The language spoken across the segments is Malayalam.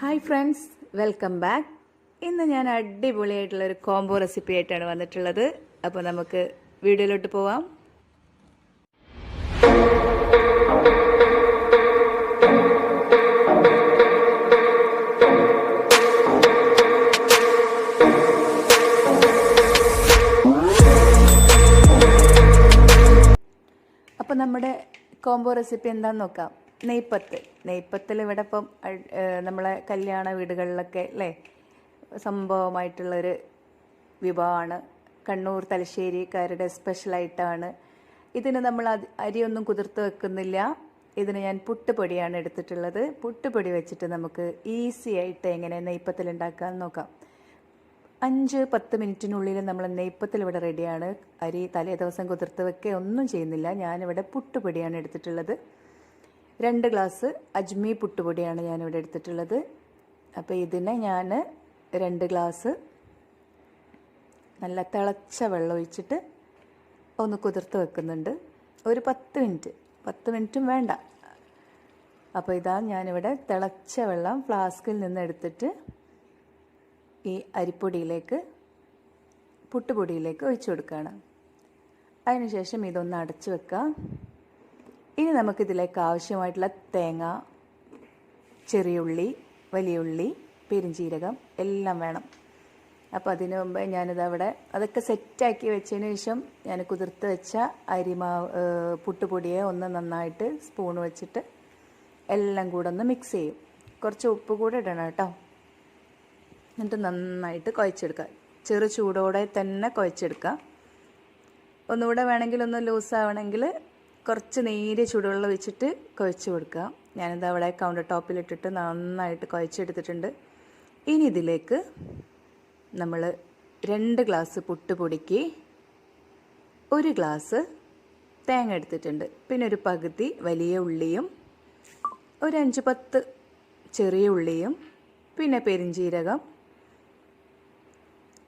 ഹായ് ഫ്രണ്ട്സ് വെൽക്കം ബാക്ക് ഇന്ന് ഞാൻ അടിപൊളിയായിട്ടുള്ള ഒരു കോംബോ റെസിപ്പി ആയിട്ടാണ് വന്നിട്ടുള്ളത്. അപ്പോൾ നമുക്ക് വീഡിയോയിലോട്ട് പോവാം. അപ്പോൾ നമ്മുടെ കോംബോ റെസിപ്പി എന്താണെന്ന് നോക്കാം. നെയ്പ്പത്ത് നെയ്പ്പത്തിൽ ഇവിടെ ഇപ്പം നമ്മളെ കല്യാണ വീടുകളിലൊക്കെ അല്ലേ? സംഭവമായിട്ടുള്ളൊരു വിഭവമാണ്. കണ്ണൂർ തലശ്ശേരിക്കാരുടെ സ്പെഷ്യലായിട്ടാണ്. ഇതിന് നമ്മൾ അരിയൊന്നും കുതിർത്ത് വെക്കുന്നില്ല. ഇതിന് ഞാൻ പുട്ടുപൊടിയാണ് എടുത്തിട്ടുള്ളത്. പുട്ടുപൊടി വെച്ചിട്ട് നമുക്ക് ഈസി ആയിട്ട് എങ്ങനെ നെയ്പ്പത്തിൽ ഉണ്ടാക്കാമെന്ന് നോക്കാം. അഞ്ച് പത്ത് മിനിറ്റിനുള്ളിൽ നമ്മൾ നെയ്പ്പത്തിൽ ഇവിടെ റെഡിയാണ്. അരി തലേ ദിവസം കുതിർത്ത് വെക്കുക ഒന്നും ചെയ്യുന്നില്ല. ഞാനിവിടെ പുട്ടുപൊടിയാണ് എടുത്തിട്ടുള്ളത്. രണ്ട് ഗ്ലാസ് അജ്മി പുട്ടുപൊടിയാണ് ഞാനിവിടെ എടുത്തിട്ടുള്ളത്. അപ്പോൾ ഇതിനെ ഞാൻ രണ്ട് ഗ്ലാസ് നല്ല തിളച്ച വെള്ളം ഒഴിച്ചിട്ട് ഒന്ന് കുതിർത്ത് വെക്കുന്നുണ്ട്. ഒരു പത്ത് മിനിറ്റ്. പത്ത് മിനിറ്റും വേണ്ട. അപ്പോൾ ഇതാ ഞാനിവിടെ തിളച്ച വെള്ളം ഫ്ലാസ്കിൽ നിന്ന് എടുത്തിട്ട് ഈ അരിപ്പൊടിയിലേക്ക് പുട്ടുപൊടിയിലേക്ക് ഒഴിച്ചു കൊടുക്കുകയാണ്. അതിനുശേഷം ഇതൊന്ന് അടച്ചു വെക്കാം. ഇനി നമുക്കിതിലേക്ക് ആവശ്യമായിട്ടുള്ള തേങ്ങ ചെറിയ ഉള്ളി വലിയ ഉള്ളി പെരിഞ്ചീരകം എല്ലാം വേണം. അപ്പോൾ അതിനു മുമ്പ് ഞാനിത് അവിടെ അതൊക്കെ സെറ്റാക്കി വെച്ചതിന് ശേഷം ഞാൻ കുതിർത്ത് വെച്ച അരിമാവ് പുട്ടുപൊടിയെ ഒന്ന് നന്നായിട്ട് സ്പൂൺ വെച്ചിട്ട് എല്ലാം കൂടെ ഒന്ന് മിക്സ് ചെയ്യും. കുറച്ച് ഉപ്പ് കൂടെ ഇടണം കേട്ടോ. എന്നിട്ട് നന്നായിട്ട് കുഴച്ചെടുക്കുക. ചെറു ചൂടോടെ തന്നെ കുഴച്ചെടുക്കുക. ഒന്നുകൂടെ വേണമെങ്കിൽ ഒന്ന് ലൂസാവണമെങ്കിൽ കുറച്ച് നേരിയ ചൂടുവെള്ളം ഒഴിച്ചിട്ട് കുഴച്ച് കൊടുക്കുക. ഞാനിത് അവിടെ കൗണ്ടർ ടോപ്പിലിട്ടിട്ട് നന്നായിട്ട് കുഴച്ചെടുത്തിട്ടുണ്ട്. ഇനി ഇതിലേക്ക് നമ്മൾ രണ്ട് ഗ്ലാസ് പുട്ടുപൊടിക്ക് ഒരു ഗ്ലാസ് തേങ്ങ എടുത്തിട്ടുണ്ട്. പിന്നെ ഒരു പകുതി വലിയ ഉള്ളിയും ഒരു അഞ്ച് പത്ത് ചെറിയ ഉള്ളിയും പിന്നെ പെരിഞ്ചീരകം.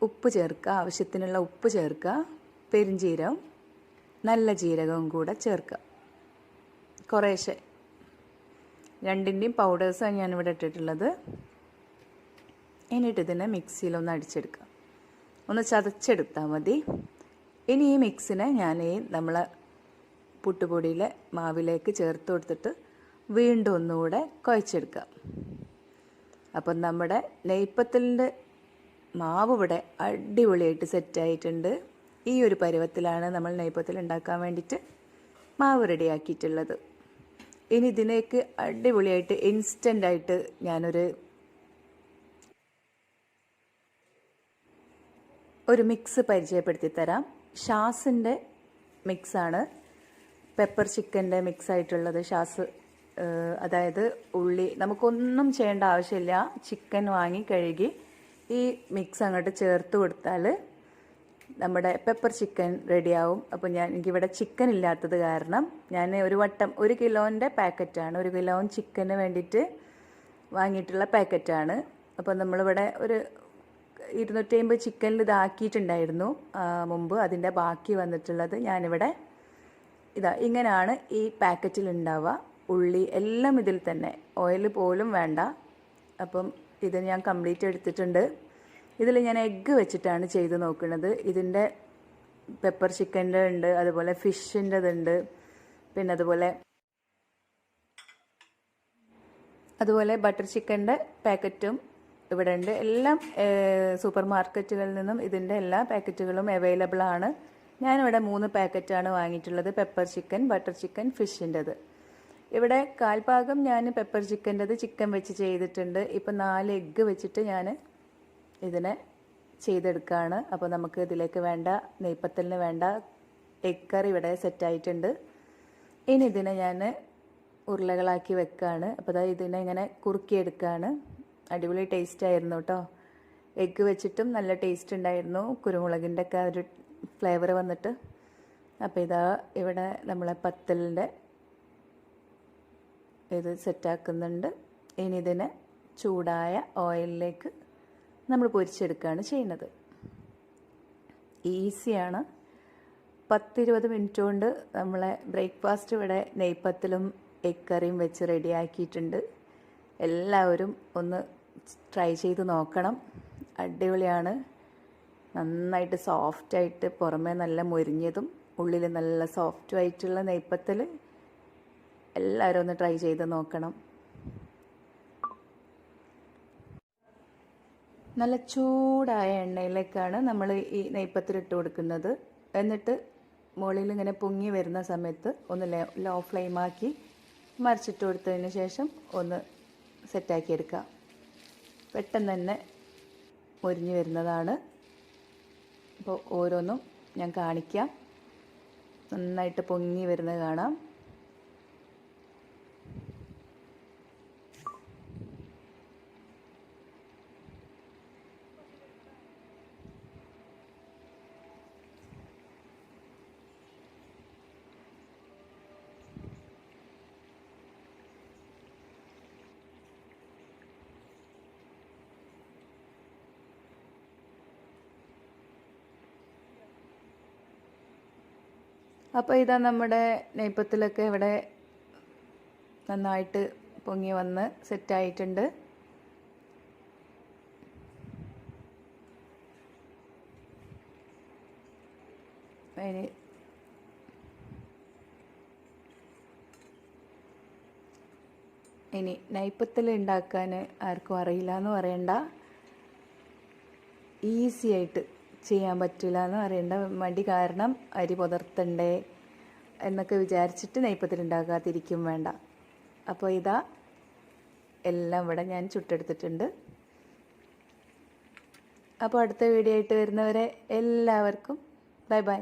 ഉപ്പ് ചേർക്കുക. ആവശ്യത്തിനുള്ള ഉപ്പ് ചേർക്കുക. പെരിഞ്ചീരകം നല്ല ജീരകവും കൂടെ ചേർക്കുക. കുറേശ്ശെ. രണ്ടിന്റെയും പൗഡേഴ്സാണ് ഞാനിവിടെ ഇട്ടിട്ടുള്ളത്. എന്നിട്ട് ഇതിനെ മിക്സിയിലൊന്ന് അടിച്ചെടുക്കുക. ഒന്ന് ചതച്ചെടുത്താൽ മതി. ഇനി ഈ മിക്സിനെ ഞാൻ ഈ നമ്മളെ പുട്ടുപൊടിയിലെ മാവിലേക്ക് ചേർത്ത് കൊടുത്തിട്ട് വീണ്ടും ഒന്നുകൂടെ കുഴച്ചെടുക്കുക. അപ്പം നമ്മുടെ നെയ്പ്പത്തലിന്റെ മാവ് ഇവിടെ അടിപൊളിയായിട്ട് സെറ്റായിട്ടുണ്ട് ഈ ഒരു പരുവത്തിലാണ് നമ്മൾ നെയ്പ്പത്തിൽ ഉണ്ടാക്കാൻ വേണ്ടിയിട്ട് മാവ് റെഡിയാക്കിയിട്ടുള്ളത്. ഇനി ഇതിലേക്ക് അടിപൊളിയായിട്ട് ഇൻസ്റ്റന്റായിട്ട് ഞാനൊരു ഒരു മിക്സ് പരിചയപ്പെടുത്തി തരാം ഷാസിന്റെ മിക്സാണ് പെപ്പർ ചിക്കന്റെ മിക്സ് ആയിട്ടുള്ളത് ഷാസ് അതായത് ഉള്ളി. നമുക്കൊന്നും ചെയ്യേണ്ട ആവശ്യമില്ല. ചിക്കൻ വാങ്ങി കഴുകി ഈ മിക്സ് അങ്ങോട്ട് ചേർത്ത് കൊടുത്താൽ നമ്മുടെ പെപ്പർ ചിക്കൻ റെഡിയാവും അപ്പോൾ ഞാൻ എനിക്കിവിടെ ചിക്കൻ ഇല്ലാത്തത് കാരണം ഞാൻ ഒരു വട്ടം ഒരു കിലോന്റെ പാക്കറ്റാണ് ഒരു കിലോ ചിക്കന് വേണ്ടിയിട്ട് വാങ്ങിയിട്ടുള്ള പാക്കറ്റാണ് അപ്പോൾ നമ്മളിവിടെ ഒരു ഇരുന്നൂറ്റി അമ്പത് ചിക്കനിൽ ഇതാക്കിയിട്ടുണ്ടായിരുന്നു. മുമ്പ് അതിന്റെ ബാക്കി വന്നിട്ടുള്ളത് ഞാനിവിടെ ഇതാ ഇങ്ങനെയാണ് ഈ പാക്കറ്റിൽ ഉണ്ടാവുക ഉള്ളി എല്ലാം ഇതിൽ തന്നെ. ഓയിൽ പോലും വേണ്ട. അപ്പം ഇത് ഞാൻ കംപ്ലീറ്റ് എടുത്തിട്ടുണ്ട്. ഇതിൽ ഞാൻ എഗ്ഗ് വെച്ചിട്ടാണ് ചെയ്ത് നോക്കുന്നത്. ഇതിന്റെ പെപ്പർ ചിക്കന്റെ ഉണ്ട് അതുപോലെ ഫിഷിന്റെതുണ്ട് പിന്നെ അതുപോലെ അതുപോലെ ബട്ടർ ചിക്കന്റെ പാക്കറ്റും ഇവിടെ ഉണ്ട്. എല്ലാം സൂപ്പർ മാർക്കറ്റുകളിൽ നിന്നും ഇതിന്റെ എല്ലാ പാക്കറ്റുകളും അവൈലബിൾ ആണ്. ഞാനിവിടെ മൂന്ന് പാക്കറ്റാണ് വാങ്ങിയിട്ടുള്ളത് പെപ്പർ ചിക്കൻ ബട്ടർ ചിക്കൻ ഫിഷിന്റെത് ഇവിടെ കാൽഭാഗം ഞാൻ പെപ്പർ ചിക്കന്റെത് ചിക്കൻ വെച്ച് ചെയ്തിട്ടുണ്ട്. ഇപ്പം നാല് എഗ്ഗ് വെച്ചിട്ട് ഞാൻ ഇതിനെ ചെയ്തെടുക്കുകയാണ് അപ്പോൾ നമുക്ക് ഇതിലേക്ക് വേണ്ട നെയ്പ്പത്തലിന് വേണ്ട എഗ് കറി ഇവിടെ സെറ്റായിട്ടുണ്ട് ഇനി ഇതിനെ ഞാൻ ഉരുളകളാക്കി വെക്കുകയാണ് അപ്പോൾ അതായത് ഇതിനെ ഇങ്ങനെ കുറുക്കിയെടുക്കുകയാണ് അടിപൊളി ടേസ്റ്റ് ആയിരുന്നു കേട്ടോ എഗ്ഗ് വെച്ചിട്ടും നല്ല ടേസ്റ്റ് ഉണ്ടായിരുന്നു. കുരുമുളകിന്റെ ഒക്കെ ഒരു ഫ്ലേവർ വന്നിട്ട്. അപ്പോൾ ഇതാ ഇവിടെ നമ്മളെ പത്തലിന്റെ ഇത് സെറ്റാക്കുന്നുണ്ട് ഇനി ഇതിനെ ചൂടായ ഓയിലിലേക്ക് നമ്മൾ പൊരിച്ചെടുക്കുകയാണ് ചെയ്യുന്നത്. ഈസിയാണ്. പത്തിരുപത് മിനിറ്റ് കൊണ്ട് നമ്മളെ ബ്രേക്ക്ഫാസ്റ്റ് ഇവിടെ നെയ്പ്പത്തിലും എഗ് കറിയും വെച്ച് റെഡിയാക്കിയിട്ടുണ്ട്. എല്ലാവരും ഒന്ന് ട്രൈ ചെയ്ത് നോക്കണം. അടിപൊളിയാണ്. നന്നായിട്ട് സോഫ്റ്റായിട്ട് പുറമേ നല്ല മുരിഞ്ഞതും ഉള്ളിൽ നല്ല സോഫ്റ്റുമായിട്ടുള്ള നെയ്പ്പത്തിൽ എല്ലാവരും ഒന്ന് ട്രൈ ചെയ്ത് നോക്കണം. നല്ല ചൂടായ എണ്ണയിലേക്കാണ് നമ്മൾ ഈ നെയ്പ്പത്തിലിട്ട് കൊടുക്കുന്നത്. എന്നിട്ട് മുകളിൽ ഇങ്ങനെ പൊങ്ങി വരുന്ന സമയത്ത് ഒന്ന് ലോ ഫ്ലെയിമാക്കി മറിച്ചിട്ട് കൊടുത്തതിന് ശേഷം ഒന്ന് സെറ്റാക്കി എടുക്കുക പെട്ടെന്ന് തന്നെ മുരിഞ്ഞു വരുന്നതാണ്. അപ്പോൾ ഓരോന്നും ഞാൻ കാണിക്കാം. നന്നായിട്ട് പൊങ്ങി വരുന്നത് കാണാം. അപ്പോൾ ഇതാ നമ്മുടെ നെയ്പ്പത്തിലൊക്കെ ഇവിടെ നന്നായിട്ട് പൊങ്ങി വന്ന് സെറ്റായിട്ടുണ്ട് ഇനി ഇനി നെയ്പ്പത്തിൽ ഉണ്ടാക്കാൻ ആർക്കും അറിയില്ല എന്ന് പറയണ്ട. ഈസി ആയിട്ട് ചെയ്യാൻ പറ്റില്ല എന്ന് പറയേണ്ട മടി കാരണം അരി പുതർത്തണ്ടേ എന്നൊക്കെ വിചാരിച്ചിട്ട് നെയ്പ്പത്തിൽ ഉണ്ടാക്കാതിരിക്കും വേണ്ട. അപ്പോൾ ഇതാ എല്ലാം ഇവിടെ ഞാൻ ചുട്ടെടുത്തിട്ടുണ്ട്. അപ്പോൾ അടുത്ത വീഡിയോ ആയിട്ട് വരുന്നവരെ എല്ലാവർക്കും ബൈ ബൈ.